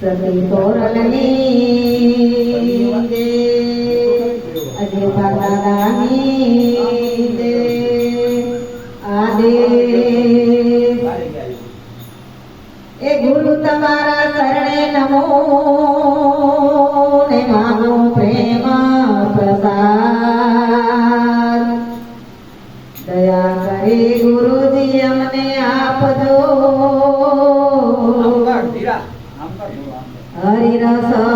ಪ್ರತಿ ತೋರಲೇ ಅದೇ ಪರದಾನಿ ಆದೇ મોતી અમને આપજો હરિ રસ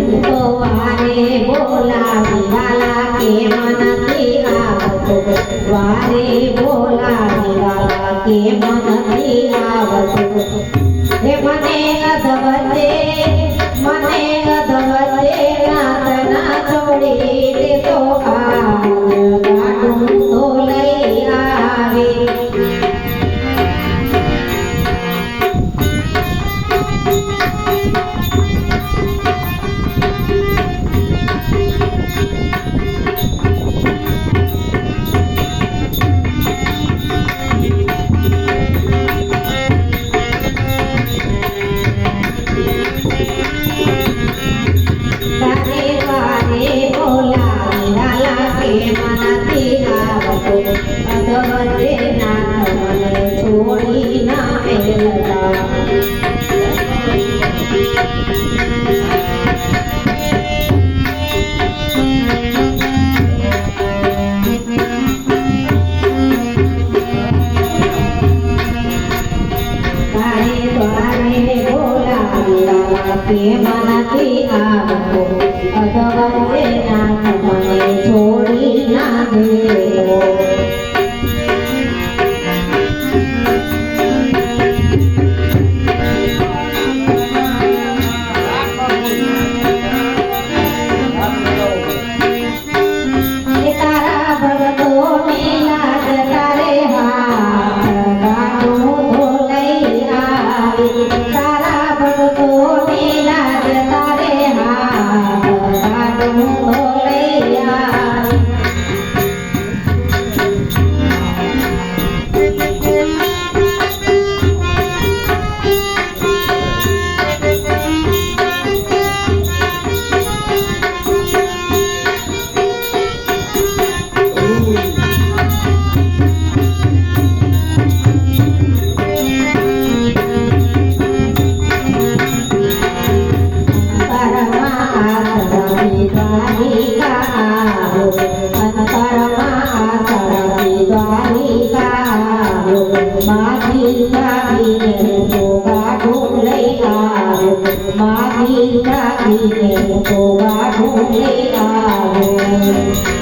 વારે બોલાવી વાલા કે મનથી આવતો વારે બોલાવી વાલા કે મનથી આવતો રે મને કદવતે के मन की आपको भगवान के नाम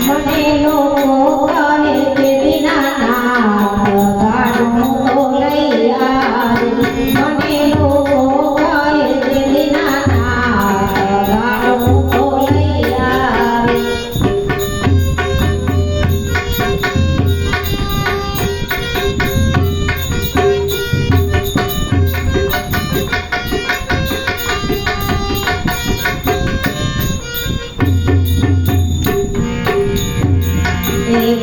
મને લોકો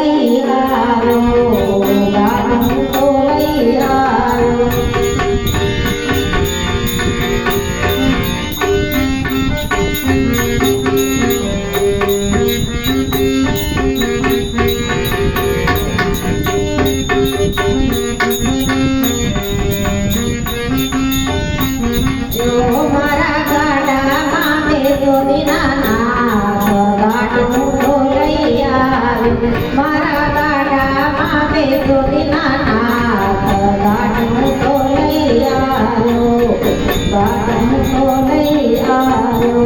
aí. મારા દાડા માતે જોડી નાના દાડું તો લઈ આવ્યો. દાડું તો લઈ આવ્યો.